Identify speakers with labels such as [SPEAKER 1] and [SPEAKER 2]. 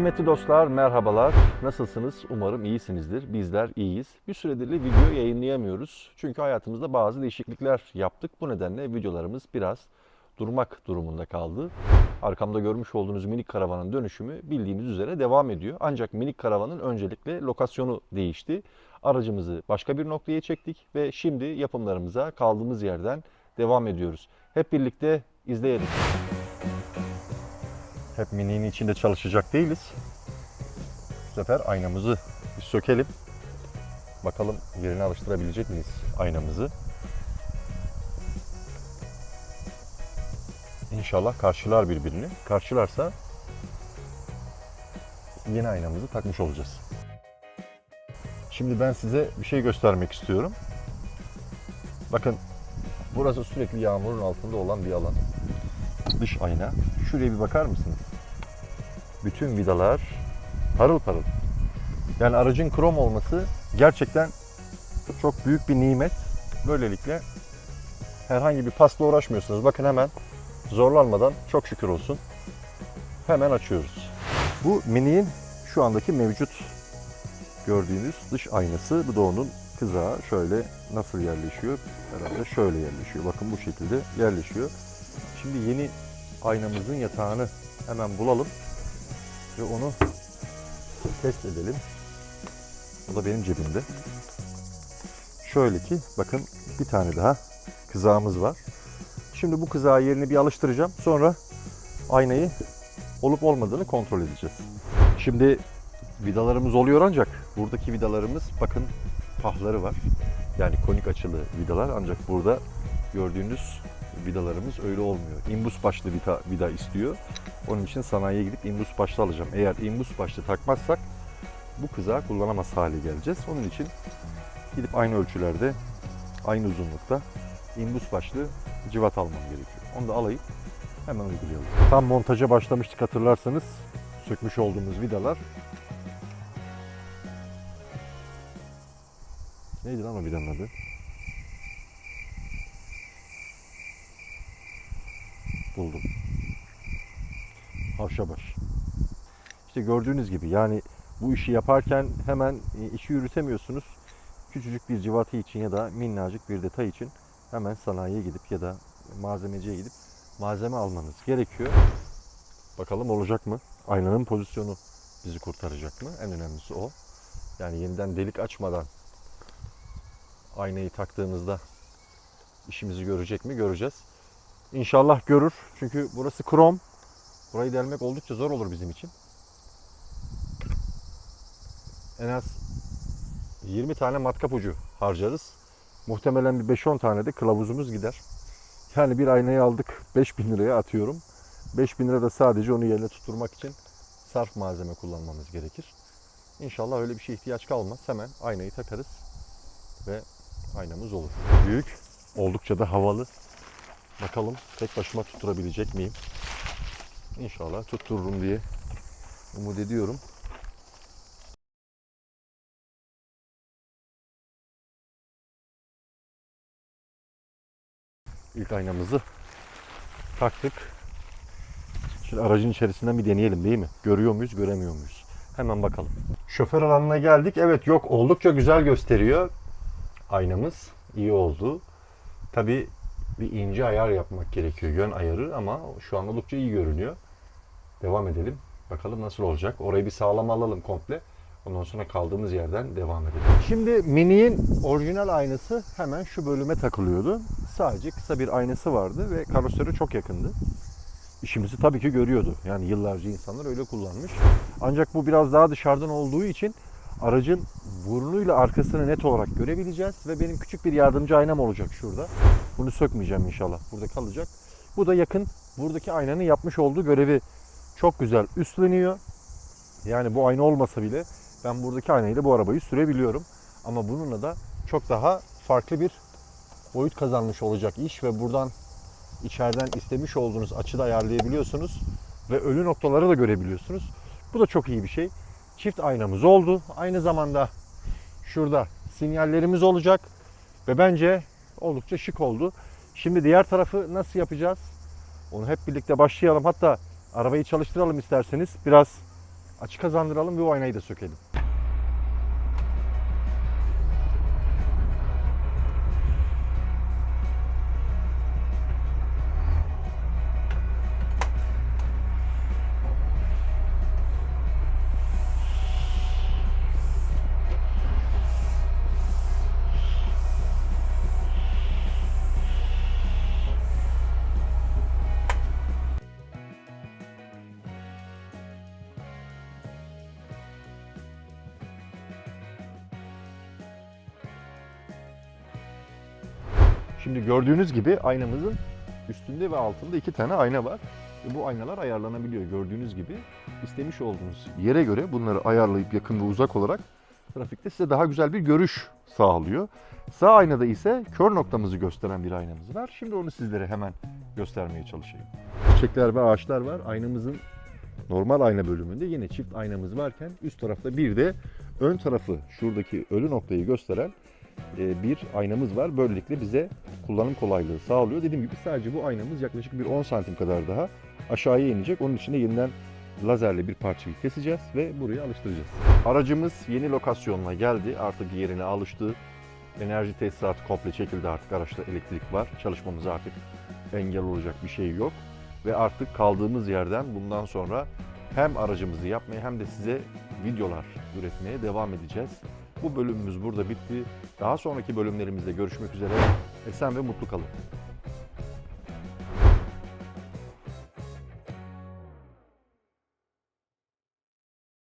[SPEAKER 1] Kıymetli dostlar merhabalar. Nasılsınız? Umarım iyisinizdir. Bizler iyiyiz. Bir süredir de video yayınlayamıyoruz. Çünkü hayatımızda bazı değişiklikler yaptık. Bu nedenle videolarımız biraz durmak durumunda kaldı. Arkamda görmüş olduğunuz minik karavanın dönüşümü bildiğiniz üzere devam ediyor. Ancak minik karavanın öncelikle lokasyonu değişti. Aracımızı başka bir noktaya çektik ve şimdi yapımlarımıza kaldığımız yerden devam ediyoruz. Hep birlikte izleyelim. Hep mininin içinde çalışacak değiliz. Bu sefer aynamızı bir sökelim. Bakalım yerine alıştırabilecek miyiz aynamızı? İnşallah karşılar birbirini. Karşılarsa yeni aynamızı takmış olacağız. Şimdi ben size bir şey göstermek istiyorum. Bakın burası sürekli yağmurun altında olan bir alan. Dış ayna. Şuraya bir bakar mısınız? Bütün vidalar parıl parıl. Yani aracın krom olması gerçekten çok büyük bir nimet. Böylelikle herhangi bir pasla uğraşmıyorsunuz. Bakın hemen zorlanmadan çok şükür olsun. Hemen açıyoruz. Bu Mini'nin şu andaki mevcut gördüğünüz dış aynası. Bu da onun kızağı şöyle nasıl yerleşiyor? Herhalde şöyle yerleşiyor. Bakın bu şekilde yerleşiyor. Şimdi yeni aynamızın yatağını hemen bulalım ve onu test edelim. O da benim cebimde. Şöyle ki bakın bir tane daha kızağımız var. Şimdi bu kızağı yerini bir alıştıracağım. Sonra aynayı olup olmadığını kontrol edeceğiz. Şimdi vidalarımız oluyor ancak buradaki vidalarımız bakın pahları var. Yani konik açılı vidalar ancak burada gördüğünüz vidalarımız öyle olmuyor. Imbus başlı vida, vida istiyor. Onun için sanayiye gidip imbus başlı alacağım. Eğer imbus başlı takmazsak bu kızağı kullanamaz hale geleceğiz. Onun için gidip aynı ölçülerde, aynı uzunlukta imbus başlı civat almam gerekiyor. Onu da alayım hemen uygulayalım. Tam montaja başlamıştık hatırlarsanız. Sökmüş olduğumuz vidalar. Neydi lan o vidanın adı? Buldum. Havşabaş. İşte gördüğünüz gibi yani bu işi yaparken hemen e, işi yürütemiyorsunuz. Küçücük bir civatı için ya da minnacık bir detay için hemen sanayiye gidip ya da malzemeciye gidip malzeme almanız gerekiyor. Bakalım olacak mı? Aynanın pozisyonu bizi kurtaracak mı? En önemlisi o. Yani yeniden delik açmadan aynayı taktığımızda işimizi görecek mi? Göreceğiz. İnşallah görür. Çünkü burası krom. Burayı delmek oldukça zor olur bizim için. En az 20 tane matkap ucu harcarız. Muhtemelen bir 5-10 tane de kılavuzumuz gider. Yani bir aynayı aldık 5000 liraya atıyorum. 5000 lira da sadece onu yerine tutturmak için sarf malzeme kullanmamız gerekir. İnşallah öyle bir şeye ihtiyaç kalmaz. Hemen aynayı takarız ve aynamız olur. Büyük, oldukça da havalı. Bakalım tek başıma tutturabilecek miyim? İnşallah tuttururum diye umut ediyorum. İlk aynamızı taktık. Şimdi aracın içerisinden bir deneyelim değil mi? Görüyor muyuz, göremiyor muyuz? Hemen bakalım. Şoför alanına geldik. Evet yok oldukça güzel gösteriyor. Aynamız iyi oldu. Tabi bir ince ayar yapmak gerekiyor. Yön ayarı ama şu an oldukça iyi görünüyor. Devam edelim. Bakalım nasıl olacak. Orayı bir sağlam alalım komple. Ondan sonra kaldığımız yerden devam edelim. Şimdi Mini'nin orijinal aynası hemen şu bölüme takılıyordu. Sadece kısa bir aynası vardı ve karoseri çok yakındı. İşimizi tabii ki görüyordu. Yani yıllarca insanlar öyle kullanmış. Ancak bu biraz daha dışarıdan olduğu için aracın burnuyla arkasını net olarak görebileceğiz ve benim küçük bir yardımcı aynam olacak şurada. Bunu sökmeyeceğim inşallah. Burada kalacak. Bu da yakın buradaki aynanın yapmış olduğu görevi çok güzel üstleniyor. Yani bu ayna olmasa bile ben buradaki aynayla bu arabayı sürebiliyorum. Ama bununla da çok daha farklı bir boyut kazanmış olacak iş ve buradan içeriden istemiş olduğunuz açıda ayarlayabiliyorsunuz ve ölü noktaları da görebiliyorsunuz. Bu da çok iyi bir şey. Çift aynamız oldu. Aynı zamanda şurada sinyallerimiz olacak ve bence oldukça şık oldu. Şimdi diğer tarafı nasıl yapacağız? Onu hep birlikte başlayalım. Hatta arabayı çalıştıralım isterseniz. Biraz Açı kazandıralım ve o aynayı da sökelim. Şimdi gördüğünüz gibi aynamızın üstünde ve altında iki tane ayna var. Ve bu aynalar ayarlanabiliyor gördüğünüz gibi. istemiş olduğunuz yere göre bunları ayarlayıp yakın ve uzak olarak trafikte size daha güzel bir görüş sağlıyor. Sağ aynada ise kör noktamızı gösteren bir aynamız var. Şimdi onu sizlere hemen göstermeye çalışayım. Çiçekler ve ağaçlar var. Aynamızın normal ayna bölümünde yine çift aynamız varken üst tarafta bir de ön tarafı şuradaki ölü noktayı gösteren e, bir aynamız var. Böylelikle bize kullanım kolaylığı sağlıyor. Dediğim gibi sadece bu aynamız yaklaşık bir 10 santim kadar daha aşağıya inecek. Onun için de yeniden lazerle bir parçayı keseceğiz ve buraya alıştıracağız. Aracımız yeni lokasyonuna geldi. Artık yerine alıştı. Enerji tesisatı komple çekildi artık. Araçta elektrik var. Çalışmamıza artık engel olacak bir şey yok. Ve artık kaldığımız yerden bundan sonra hem aracımızı yapmaya hem de size videolar üretmeye devam edeceğiz. Bu bölümümüz burada bitti. Daha sonraki bölümlerimizde görüşmek üzere. Esen ve mutlu kalın.